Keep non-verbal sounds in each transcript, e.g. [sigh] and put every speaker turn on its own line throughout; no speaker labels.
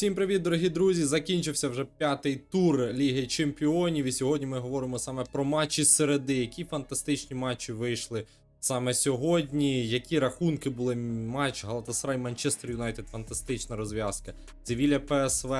Всім привіт, дорогі друзі! Закінчився вже п'ятий тур Ліги Чемпіонів. І сьогодні ми говоримо саме про матчі середи. Які фантастичні матчі вийшли саме сьогодні. Які рахунки були матч Галатасарай Манчестер Юнайтед, фантастична розв'язка. Цивіля ПСВ,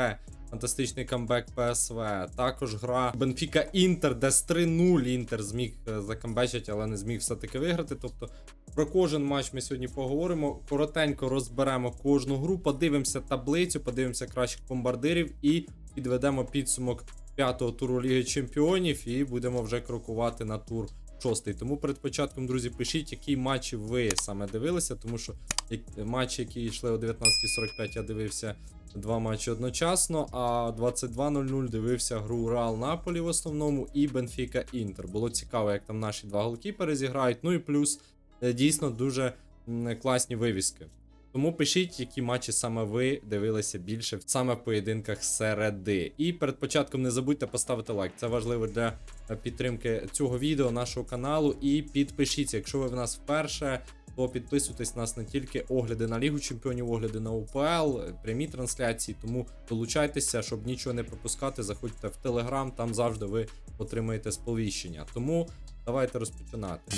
фантастичний камбек ПСВ. Також гра Бенфіка Інтер, де з 3-0 Інтер зміг е, закамбечити, але не зміг все-таки виграти. Тобто про кожен матч ми сьогодні поговоримо. Коротенько розберемо кожну гру, подивимося таблицю, подивимося кращих бомбардирів і підведемо підсумок п'ятого туру Ліги Чемпіонів і будемо вже крокувати на тур шостий. Тому перед початком, друзі, пишіть, які матчі ви саме дивилися, тому що матчі, які йшли о 19.45, я дивився два матчі одночасно, а 22.00 дивився гру Реал Наполі в основному і Бенфіка Інтер. Було цікаво, як там наші два голкіпери зіграють. Ну і плюс дійсно дуже класні вивіски. Тому пишіть, які матчі саме ви дивилися більше саме в поєдинках середи. І перед початком не забудьте поставити лайк. Це важливо для е, підтримки цього відео, нашого каналу. І підпишіться, якщо ви в нас вперше. То підписуйтесь на нас не тільки огляди на Лігу Чемпіонів, огляди на УПЛ, е, прямі трансляції. Тому долучайтеся, щоб нічого не пропускати. Заходьте в Телеграм, там завжди ви отримаєте сповіщення. Тому давайте розпочинати.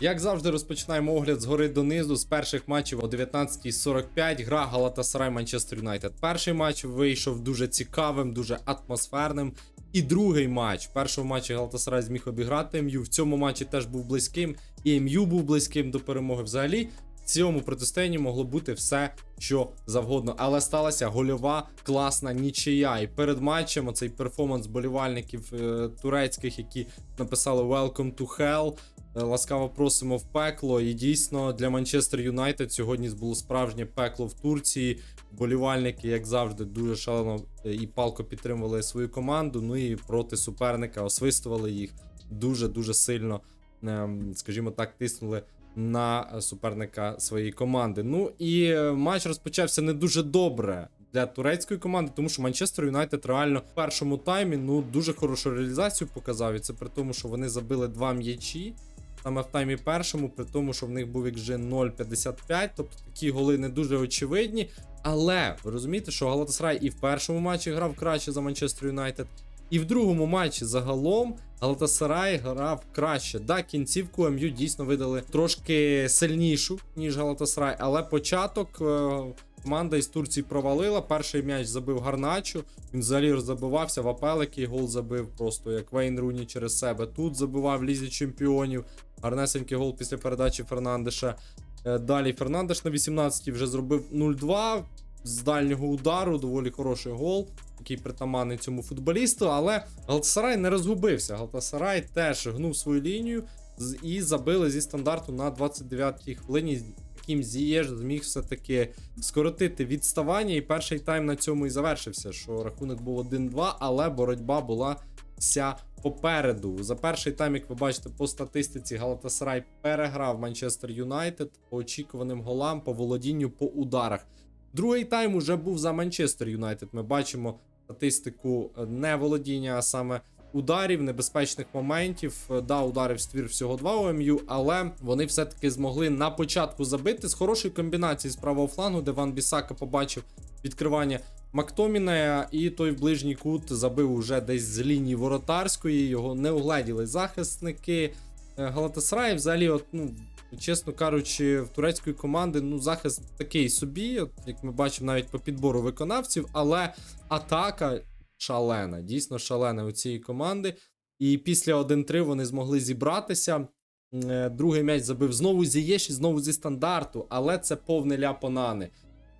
Як завжди, розпочинаємо огляд згори донизу з перших матчів о 19.45. Гра Галатасарай Манчестер Юнайтед. Перший матч вийшов дуже цікавим, дуже атмосферним. І другий матч. В першому матчі Галатасарай зміг обіграти МЮ. В цьому матчі теж був близьким, і МЮ був близьким до перемоги. Взагалі, цьому протистоянні могло бути все, що завгодно. Але сталася гольова класна нічия. І перед матчем оцей перформанс болівальників е, турецьких, які написали Welcome to Hell. Е, Ласкаво просимо в пекло. І дійсно для Манчестер Юнайтед сьогодні було справжнє пекло в Турції. Болівальники, як завжди, дуже шалено е, і палко підтримували свою команду. Ну і проти суперника освистували їх дуже дуже сильно, ем, скажімо так, тиснули на суперника своєї команди. Ну і е, матч розпочався не дуже добре. Для турецької команди, тому що Манчестер Юнайтед реально в першому таймі ну дуже хорошу реалізацію показав. І це при тому, що вони забили два м'ячі саме в таймі першому, при тому, що в них був XG 0,55, тобто такі голи не дуже очевидні. Але ви розумієте, що Галатасарай і в першому матчі грав краще за Манчестер Юнайтед, і в другому матчі загалом Галатасарай грав краще. Да, кінцівку МЮ дійсно видали трошки сильнішу, ніж Галатасарай, але початок. е, Команда із Турції провалила. Перший м'яч забив Гарначу. Він взагалі забивався в який гол забив просто як Вейн Руні через себе. Тут забивав лізі чемпіонів. Гарнесенький гол після передачі Фернандеша. Е, Далі Фернандеш на 18-й вже зробив 0-2 з дальнього удару. Доволі хороший гол, який притаманний цьому футболісту. Але Галтасарай не розгубився. Галтасарай теж гнув свою лінію і забили зі стандарту на 29-й хвилині. Яким Зієш зміг все-таки скоротити відставання, і перший тайм на цьому і завершився. Що рахунок був 1-2, але боротьба була вся попереду. За перший тайм, як ви бачите, по статистиці Галатасарай переграв Манчестер Юнайтед по очікуваним голам, по володінню, по ударах. Другий тайм уже був за Манчестер Юнайтед. Ми бачимо статистику е, не володіння, а саме ударів, небезпечних моментів. Е, Да, ударів ствір всього два у МЮ, але вони все-таки змогли на початку забити з хорошої комбінації з правого флангу, де Ван Бісака побачив відкривання Мактоміна, і той ближній кут забив уже десь з лінії воротарської. Його не угледіли захисники Галатасарай. Взагалі, от, ну, чесно кажучи, в турецької команди ну, захист такий собі, от, як ми бачимо навіть по підбору виконавців, але атака шалена, дійсно шалена у цієї команди. І після 1-3 вони змогли зібратися. Е, Другий м'яч забив знову зі Єші, знову зі стандарту, але це повне ляп Онани.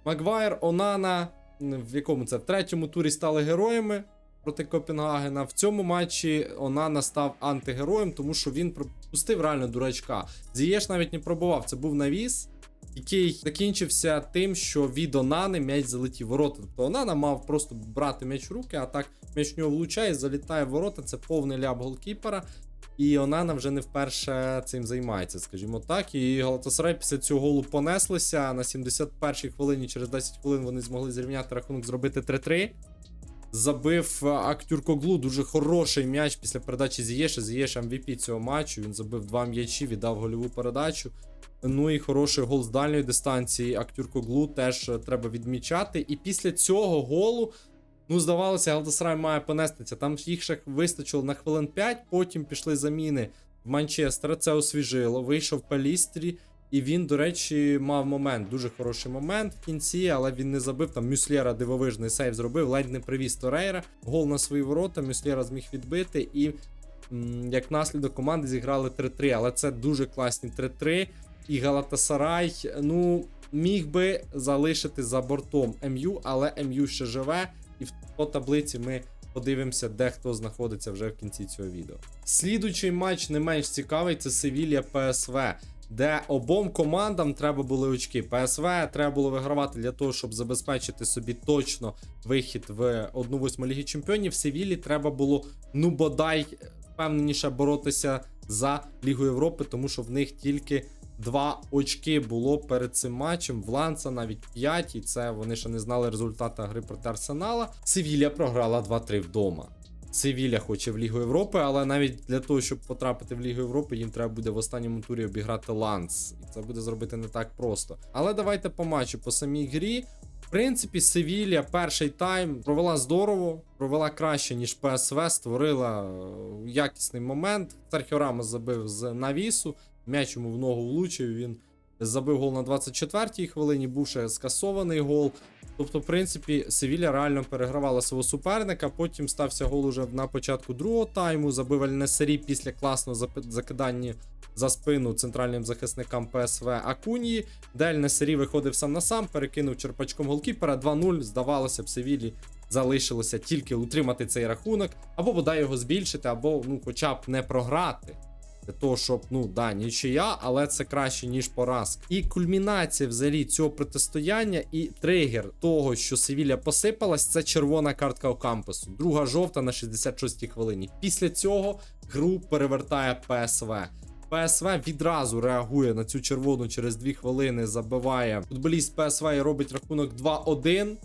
Магвайр, Онана, в якому це в третьому турі стали героями проти Копенгагена. В цьому матчі Онана став антигероєм, тому що він пропустив реально дурачка. Зієш навіть не пробував. Це був навіс, який закінчився тим, що від Онани м'яч залетів ворота. Тобто Онана мав просто брати м'яч в руки, а так м'яч в нього влучає, залітає в ворота. Це повний ляп голкіпера. І Онана вже не вперше цим займається, скажімо так. І Галатасарай після цього голу понеслися. На 71-й хвилині, через 10 хвилин вони змогли зрівняти рахунок, зробити 3-3. Забив е, Актюркоглу. Дуже хороший м'яч після передачі Зієша. Зієш MVP цього матчу. Він забив два м'ячі, віддав гольову передачу. Ну і хороший гол з дальньої дистанції. Актюркоглу теж е, треба відмічати. І після цього голу. Ну, здавалося, Галатасарай має понестися. Там їх ще вистачило на хвилин 5, потім пішли заміни в Манчестера. Це освіжило. Вийшов Палістрі, і він, до речі, мав момент. Дуже хороший момент в кінці, але він не забив. Там Мюслєра дивовижний сейв зробив, ледь не привіз Торейра. Гол на свої ворота. Мюслєра зміг відбити. І як наслідок команди зіграли 3-3. Але це дуже класні 3-3. І Галатасарай, ну, міг би залишити за бортом МЮ, але МЮ ще живе. І в по таблиці ми подивимося, де хто знаходиться вже в кінці цього відео. Слідуючий матч не менш цікавий це Севілія ПСВ, де обом командам треба були очки. ПСВ треба було вигравати для того, щоб забезпечити собі точно вихід в 1-8 Ліги Чемпіонів. Севілі треба було ну бодай впевненіше боротися за Лігу Європи, тому що в них тільки Два очки було перед цим матчем. В Ланца навіть 5, і це вони ще не знали результата гри проти Арсенала. Севілля програла 2-3 вдома. Севілля хоче в Лігу Європи, але навіть для того, щоб потрапити в Лігу Європи, їм треба буде в останньому турі обіграти Ланц. І це буде зробити не так просто. Але давайте по матчу, по самій грі. В принципі, Севілля перший тайм провела здорово, провела краще, ніж ПСВ, створила е, якісний момент. Серхіо Рамос забив з навісу. М'яч йому в ногу влучив. Він забив гол на 24-й хвилині, був ще скасований гол. Тобто, в принципі, Севілля реально перегравала свого суперника. Потім стався гол уже на початку другого тайму. Забив Аль-Несері після класного закидання за спину центральним захисникам ПСВ Акунії. Де Аль-Несері виходив сам на сам, перекинув черпачком голкіпера 2-0. Здавалося б, Севілі залишилося тільки утримати цей рахунок, або бодай його збільшити, або ну, хоча б не програти. Для того, щоб, ну да, нічия, але це краще, ніж поразка. І кульмінація взагалі цього протистояння і тригер того, що Севілля посипалась, це червона картка Окампусу. Друга жовта на 66-й хвилині. Після цього гру перевертає ПСВ. ПСВ відразу реагує на цю червону через 2 хвилини, забиває футболіст ПСВ і робить рахунок 2-1.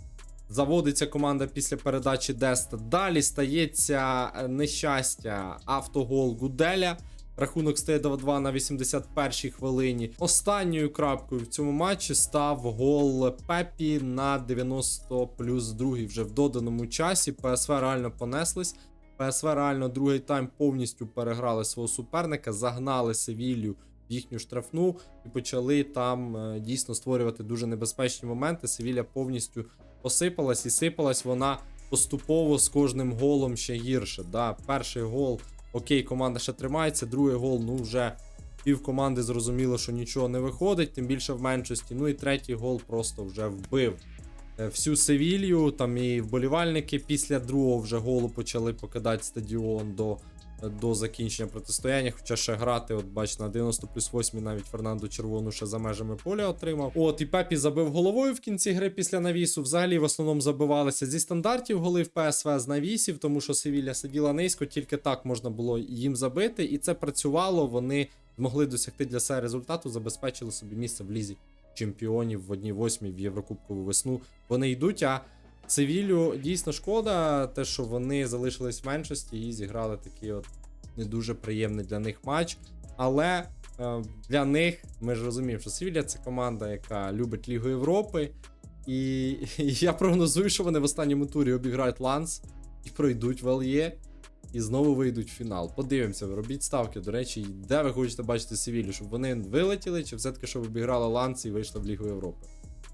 Заводиться команда після передачі Деста. Далі стається е, нещастя автогол Гуделя. Рахунок стає 2-2 на 81-й хвилині. Останньою крапкою в цьому матчі став гол Пепі на 90 плюс другий вже в доданому часі. ПСВ реально понеслись. ПСВ реально другий тайм повністю переграли свого суперника, загнали Севілью в їхню штрафну і почали там е, дійсно створювати дуже небезпечні моменти. Севілля повністю посипалась і сипалась вона поступово з кожним голом ще гірше. Да, перший гол. Окей, команда ще тримається. Другий гол, ну вже пів команди зрозуміло, що нічого не виходить, тим більше в меншості. Ну і третій гол просто вже вбив е, всю Севілью. Там і вболівальники після другого вже голу почали покидати стадіон до, до закінчення протистояння. Хоча ще грати, от бач, на 90 плюс 8 навіть Фернандо Червону ще за межами поля отримав. От, і Пепі забив головою в кінці гри після навісу. Взагалі в основному забивалися зі стандартів голи в ПСВ з навісів, тому що Севілля сиділа низько, тільки так можна було їм забити, і це працювало. Вони змогли досягти для себе результату, забезпечили собі місце в лізі чемпіонів в 1-8 в Єврокубкову весну. Вони йдуть. А Севілю дійсно шкода, те, що вони залишились в меншості і зіграли такий от не дуже приємний для них матч. Але е, для них ми ж розуміємо, що Севілля це команда, яка любить Лігу Європи. І, і [laughs] я прогнозую, що вони в останньому турі обіграють Ланс і пройдуть в ЛЄ. І знову вийдуть в фінал. Подивимося, робіть ставки. До речі, де ви хочете бачити Севілью, щоб вони вилетіли, чи все-таки щоб обіграли Ланс і вийшли в Лігу Європи.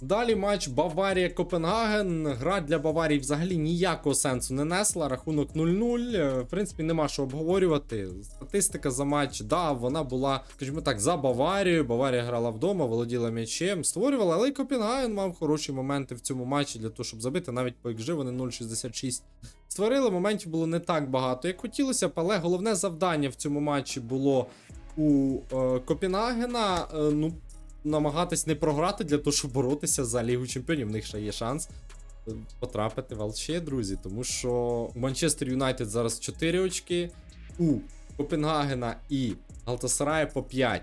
Далі матч Баварія-Копенгаген. Гра для Баварії взагалі ніякого сенсу не несла. Рахунок 0-0. Е, В принципі, нема що обговорювати. Статистика за матч, да, вона була, скажімо так, за Баварією. Баварія грала вдома, володіла м'ячем, створювала, але й Копенгаген мав хороші моменти в цьому матчі для того, щоб забити. Навіть по XG вони 0,66 створили. Моментів було не так багато, як хотілося б, але головне завдання в цьому матчі було у е, Копенгагена. Е, ну, намагатись не програти для того, щоб боротися за Лігу Чемпіонів. В них ще є шанс е, потрапити в ЛЧ, друзі. Тому що у Манчестер Юнайтед зараз 4 очки, у Копенгагена і Галтасарая по 5.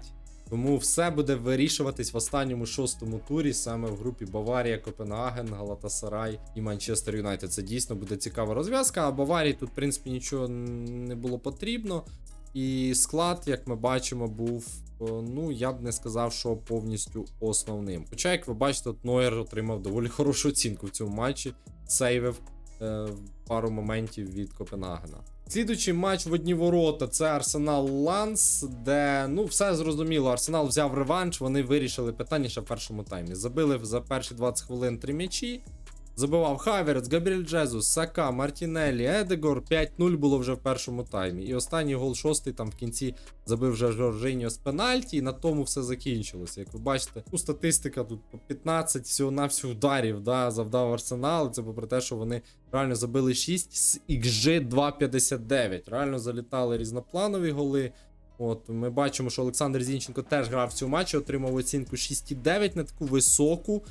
Тому все буде вирішуватись в останньому шостому турі, саме в групі Баварія, Копенгаген, Галатасарай і Манчестер Юнайтед. Це дійсно буде цікава розв'язка. А Баварії тут, в принципі, нічого не було потрібно. І склад, як ми бачимо, був. е, Ну, я б не сказав, що повністю основним. Хоча, як ви бачите, от Нойер отримав доволі [laughs] хорошу оцінку в цьому матчі, сейвив е, пару моментів від Копенгагена. Слідуючий матч в одні ворота це Арсенал Ланс, де ну все зрозуміло. Арсенал взяв реванш. Вони вирішили питання ще в першому таймі. Забили за перші 20 хвилин три м'ячі. Забивав Хаверц, Габріель Джезус, Сака, Мартінеллі, Едегор. 5-0 було вже в першому таймі. І останній гол шостий там в кінці забив вже Жоржиньо з пенальті, і на тому все закінчилося. Як ви бачите, ну, статистика тут по 15 всього на всього ударів да, завдав Арсенал. Це попри те, що вони реально забили 6 з XG 2.59. Реально залітали різнопланові голи. От ми бачимо, що Олександр Зінченко теж грав в цьому матчі, отримав оцінку 6,9 на таку високу.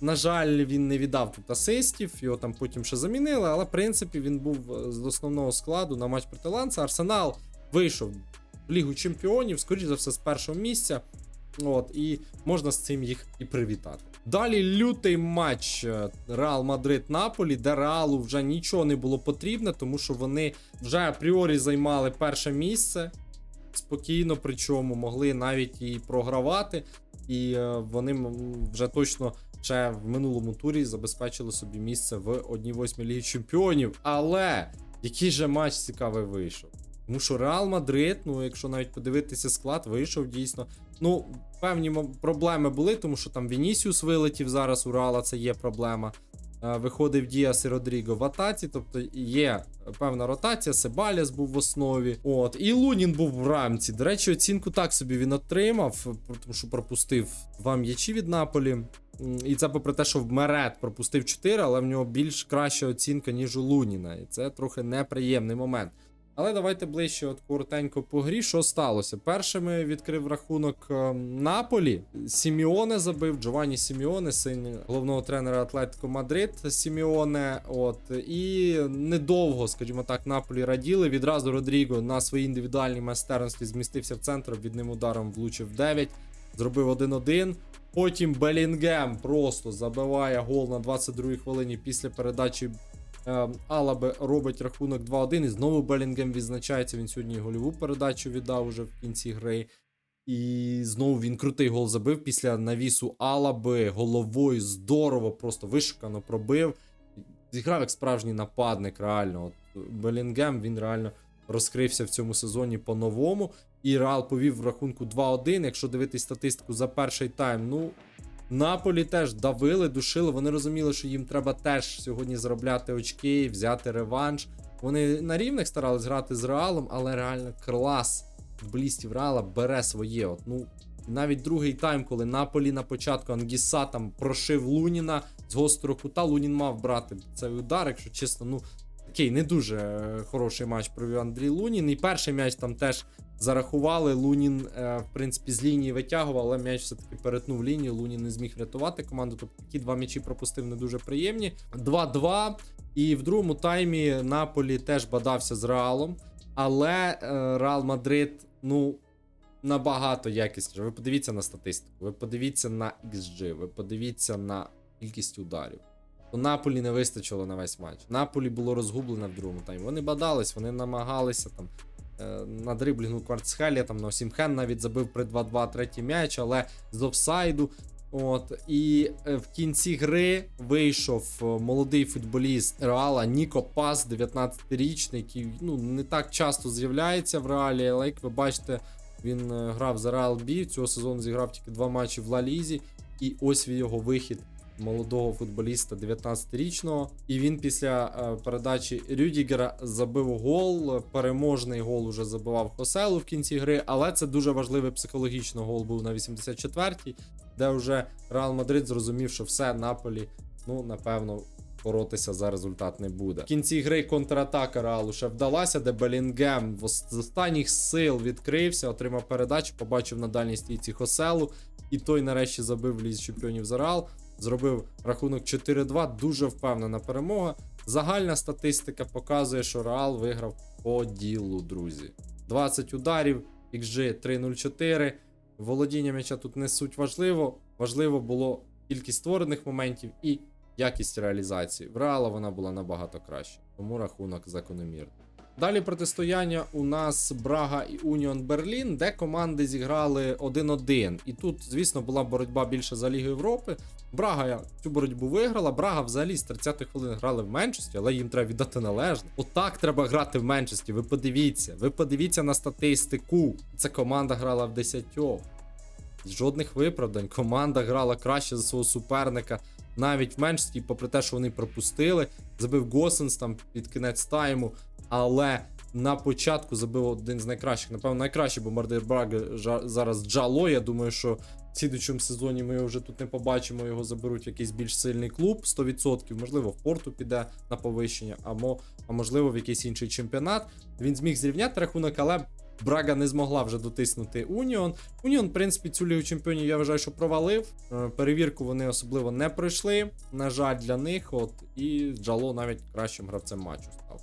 На жаль, він не віддав тут асистів, його там потім ще замінили, але в принципі він був е, з основного складу на матч проти Ланца. Арсенал вийшов в Лігу Чемпіонів, скоріш за все, з першого місця. От, і можна з цим їх і привітати. Далі лютий матч е, Реал Мадрид Наполі, де Реалу вже нічого не було потрібно, тому що вони вже апріорі займали перше місце спокійно, причому могли навіть і програвати, і е, вони вже точно ще в минулому турі забезпечили собі місце в 1-8 Ліги Чемпіонів. Але який же матч цікавий вийшов? Тому що Реал Мадрид, ну якщо навіть подивитися склад, вийшов дійсно. Ну, певні проблеми були, тому що там Вінісіус вилетів зараз у Реала, це є проблема. Е, Виходив Діас і Родріго в атаці, тобто є певна ротація, Себаліс був в основі. От, і Лунін був в рамці. До речі, оцінку так собі він отримав, тому що пропустив два м'ячі від Наполі. І це попри те, що в Мерет пропустив 4, але в нього більш краща оцінка, ніж у Луніна. І це трохи неприємний момент. Але давайте ближче, от коротенько по грі. Що сталося? Першими відкрив рахунок е, Наполі. Сіміоне забив, Джованні Сіміоне, син головного тренера Атлетико Мадрид Сіміоне. От і недовго, скажімо так, Наполі раділи. Відразу Родріго на своїй індивідуальній майстерності змістився в центр, відним ударом влучив 9, зробив 1-1. Потім Белінгем просто забиває гол на 22-й хвилині після передачі Е, Алабе робить рахунок 2-1. І знову Белінгем відзначається. Він сьогодні гольову передачу віддав уже в кінці гри. І знову він крутий гол забив після навісу Алаби головою здорово, просто вишикано пробив. Зіграв як справжній нападник, реально. От Белінгем він реально розкрився в цьому сезоні по-новому. І Реал повів в рахунку 2-1. Якщо дивитись статистику за перший тайм, ну Наполі теж давили, душили. Вони розуміли, що їм треба теж сьогодні заробляти очки, взяти реванш. Вони на рівних старались грати з Реалом, але реально клас футболістів Реала бере своє. От, ну, навіть другий тайм, коли Наполі на початку Ангіса там прошив Луніна з гострого кута, Лунін мав брати цей удар, якщо чесно, ну такий не дуже е, хороший матч провів Андрій Лунін. І перший м'яч там теж зарахували. Лунін, е, в принципі, з лінії витягував, але м'яч все-таки перетнув лінію. Лунін не зміг врятувати команду. Тобто такі два м'ячі пропустив не дуже приємні. 2-2. І в другому таймі Наполі теж бадався з Реалом. Але е, Реал Мадрид, ну. Набагато якісніше. Ви подивіться на статистику, ви подивіться на XG, ви подивіться на кількість ударів. У Наполі не вистачило на весь матч. Наполі було розгублене в другому таймі. Вони бадались, вони намагалися там е, на дриблінгу Кварцхелія, там на Осімхен навіть забив при 2-2 третій м'яч, але з офсайду. От і е, в кінці гри вийшов е, молодий футболіст Реала Ніко Пас, 19-річний, який ну не так часто з'являється в реалі, але як ви бачите, він грав за Реал Бі. Цього сезону зіграв тільки два матчі в Ла Лізі, і ось його вихід молодого футболіста 19-річного. І він після е, передачі Рюдігера забив гол. Переможний гол уже забивав Хоселу в кінці гри, але це дуже важливий психологічно гол був на 84-й, де вже Реал Мадрид зрозумів, що все Наполі, ну напевно. Боротися за результат не буде. В кінці гри контратака Реалу ще вдалася, де Белінгем з останніх сил відкрився, отримав передачу, побачив на дальній стійці Хоселу, і той нарешті забив в лізі чемпіонів за Реал. Зробив рахунок 4-2. Дуже впевнена перемога. Загальна статистика показує, що Реал виграв по ділу, друзі. 20 ударів, XG 3-0-4. Володіння м'яча тут не суть важливо. Важливо було кількість створених моментів і якість реалізації. В Реала вона була набагато краще, тому рахунок закономірний. Далі протистояння у нас Брага і Уніон Берлін, де команди зіграли 1-1. І тут, звісно, була боротьба більше за Лігу Європи. Брага цю боротьбу виграла. Брага взагалі з 30-х хвилин грали в Менчесті, але їм треба віддати належне. Отак треба грати в Менчесті. Ви подивіться, ви подивіться на статистику. Ця команда грала в 10. Жодних виправдань. Команда грала краще за свого суперника. Навіть в Менчесті, попри те, що вони пропустили, забив Госенс там під кінець тайму. Але на початку забив один з найкращих, напевно, найкращий бомбардир Браги жа- зараз Джало. Я думаю, що в слідучому сезоні ми вже тут не побачимо. Його заберуть якийсь більш сильний клуб 100%. Можливо, в порту піде на повищення, а можливо, в якийсь інший чемпіонат. Він зміг зрівняти рахунок, але Брага не змогла вже дотиснути Уніон. Уніон, в принципі, цю лігу чемпіонів я вважаю, що провалив. Е, Перевірку вони особливо не пройшли. На жаль, для них. От і Джало навіть кращим гравцем матчу став.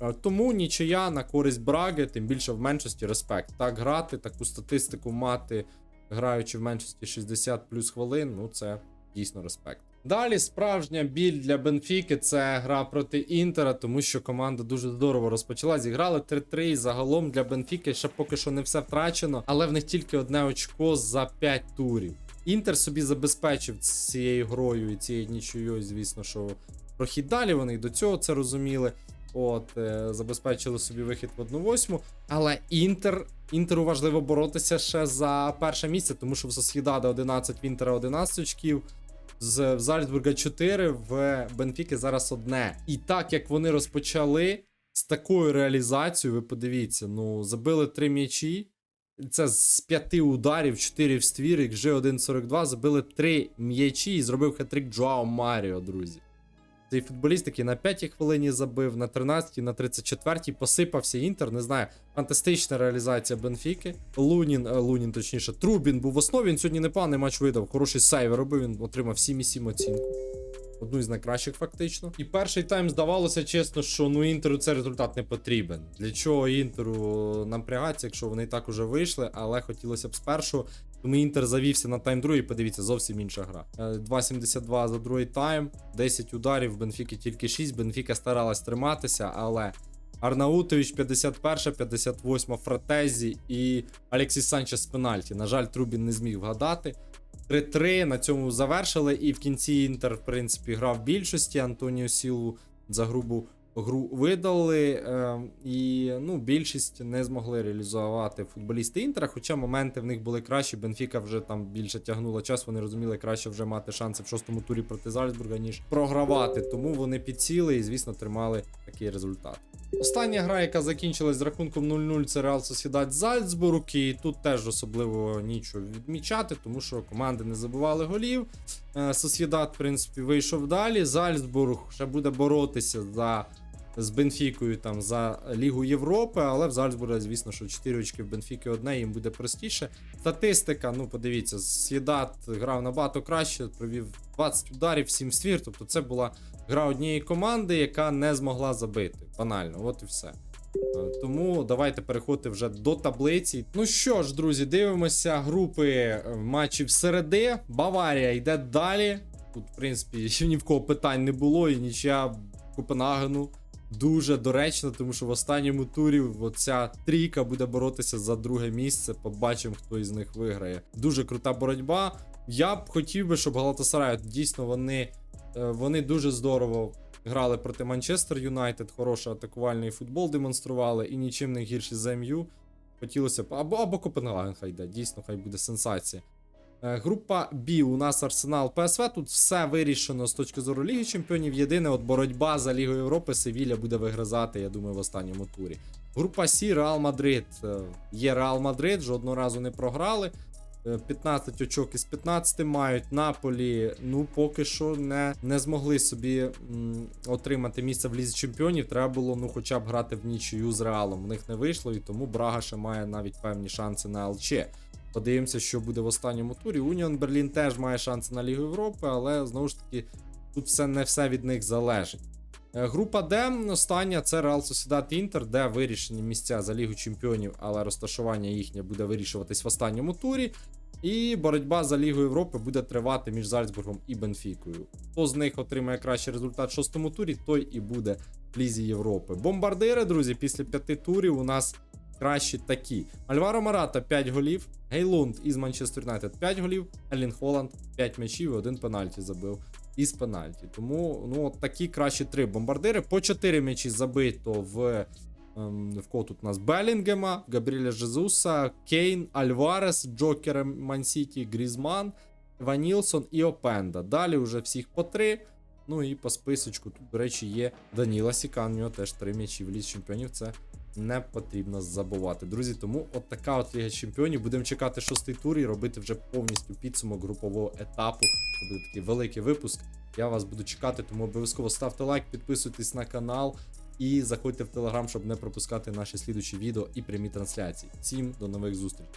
Е, Тому нічия на користь Браги, тим більше в меншості респект. Так грати, таку статистику мати, граючи в меншості 60 плюс хвилин, ну це дійсно респект. Далі справжня біль для Бенфіки це гра проти Інтера, тому що команда дуже здорово розпочала. Зіграли 3-3. і Загалом для Бенфіки ще поки що не все втрачено, але в них тільки одне очко за 5 турів. Інтер собі забезпечив цією грою і цією нічиєю, звісно, що прохід далі. Вони і до цього це розуміли. От, е, забезпечили собі вихід в 1-8. Але Інтер, Інтеру важливо боротися ще за перше місце, тому що в Сосхідада 11, в Інтера 11 очків. З в Зальцбурга 4, в Бенфіки зараз одне. І так як вони розпочали з такою реалізацією, ви подивіться, ну, забили 3 м'ячі. Це з 5 ударів, 4 в ствір, вже 1.42 забили 3 м'ячі і зробив хет-трик Джоао Маріо, друзі. Цей футболіст, який на 5 хвилині забив, на 13, на 34-й посипався інтер. Не знаю, фантастична реалізація Бенфіки. Лунін, е, Лунін, точніше, Трубін був в основі. Він сьогодні непоганий матч видав. Хороший сейв робив. Він отримав 7,7 оцінку. Одну із найкращих, фактично. І перший тайм здавалося чесно, що ну інтеру цей результат не потрібен. Для чого інтеру напрягатися, якщо вони і так уже вийшли, але хотілося б спершу. Тому інтер завівся на тайм другий, подивіться, зовсім інша гра. Е, 2.72 за другий тайм, 10 ударів, Бенфіки тільки 6. Бенфіка старалась триматися, але Арнаутович 51, 58 Фратезі і Алексіс Санчес з пенальті. На жаль, Трубін не зміг вгадати. 3-3 на цьому завершили, і в кінці Інтер, в принципі, грав більшості. Антоніо Сілу за грубу гру видали. Е, і ну, більшість не змогли реалізувати футболісти Інтера. Хоча моменти в них були кращі. Бенфіка вже там більше тягнула час. Вони розуміли, краще вже мати шанси в шостому турі проти Зальцбурга, ніж програвати. Тому вони підсіли і, звісно, тримали такий результат. Остання гра, яка закінчилась з рахунком 0-0, це Реал Сосідать Зальцбург. І тут теж особливо нічого відмічати, тому що команди не забивали голів. Е, Сосідат, в принципі, вийшов далі. Зальцбург ще буде боротися за. З Бенфікою там за Лігу Європи, але в Зальцбурга, звісно, що 4 очки в Бенфіки одне, їм буде простіше. Статистика, ну подивіться, Сєдат грав набагато краще, провів 20 ударів, 7 ствір. Тобто це була гра однієї команди, яка не змогла забити. Банально, от і все. Е, Тому давайте переходити вже до таблиці. Ну що ж, друзі, дивимося групи е, матчів середи. Баварія йде далі. Тут, в принципі, ні в кого питань не було, і нічия Копенгагену дуже доречно, тому що в останньому турі оця трійка буде боротися за друге місце. Побачимо, хто із них виграє. Дуже крута боротьба. Я б хотів би, щоб Галатасарай, дійсно, вони, е, вони дуже здорово грали проти Манчестер Юнайтед, хороший атакувальний футбол демонстрували і нічим не гірші за МЮ. Хотілося б, або, або Копенгаген хай йде, дійсно, хай буде сенсація. Е, Група Б у нас Арсенал ПСВ. Тут все вирішено з точки зору Ліги Чемпіонів. Єдине, от боротьба за Лігу Європи Севілля буде вигризати, я думаю, в останньому турі. Група С Реал Мадрид. Е, Є Реал Мадрид, жодного разу не програли. Е, 15 очок із 15 мають. Наполі, ну поки що не, не змогли собі м, отримати місце в Лізі Чемпіонів. Треба було ну хоча б грати в нічию з Реалом. В них не вийшло, і тому Брага ще має навіть певні шанси на ЛЧ. Подивимося, що буде в останньому турі. Уніон Берлін теж має шанси на Лігу Європи, але знову ж таки тут все не все від них залежить. Е, Група Д остання це Real Sociedad Інтер, де вирішені місця за Лігу Чемпіонів, але розташування їхнє буде вирішуватись в останньому турі. І боротьба за Лігу Європи буде тривати між Зальцбургом і Бенфікою. Хто з них отримає кращий результат в шостому турі, той і буде в Лізі Європи. Бомбардири, друзі, після п'яти турів у нас кращі такі: Альваро Марата 5 голів, Гейлунд із Манчестер Юнайтед 5 голів, Елін Холланд 5 м'ячів і один пенальті забив із пенальті. Тому ну, от такі кращі три бомбардири. По 4 м'ячі забито в. ем, В кого тут у нас Белінгема, Габріеля Жезуса, Кейн, Альварес, Джокера Мансіті, Грізман, Ванілсон і Опенда. Далі вже всіх по три. Ну і по списочку тут, до речі, є Даніла Сікан. У нього теж три м'ячі в лізі чемпіонів. Це не потрібно забувати. Друзі, тому от така от Ліга Чемпіонів. Будемо чекати шостий тур і робити вже повністю підсумок групового етапу. Це буде такий великий випуск. Я вас буду чекати, тому обов'язково ставте лайк, підписуйтесь на канал і заходьте в телеграм, щоб не пропускати наші слідучі відео і прямі трансляції. Всім до нових зустрічей.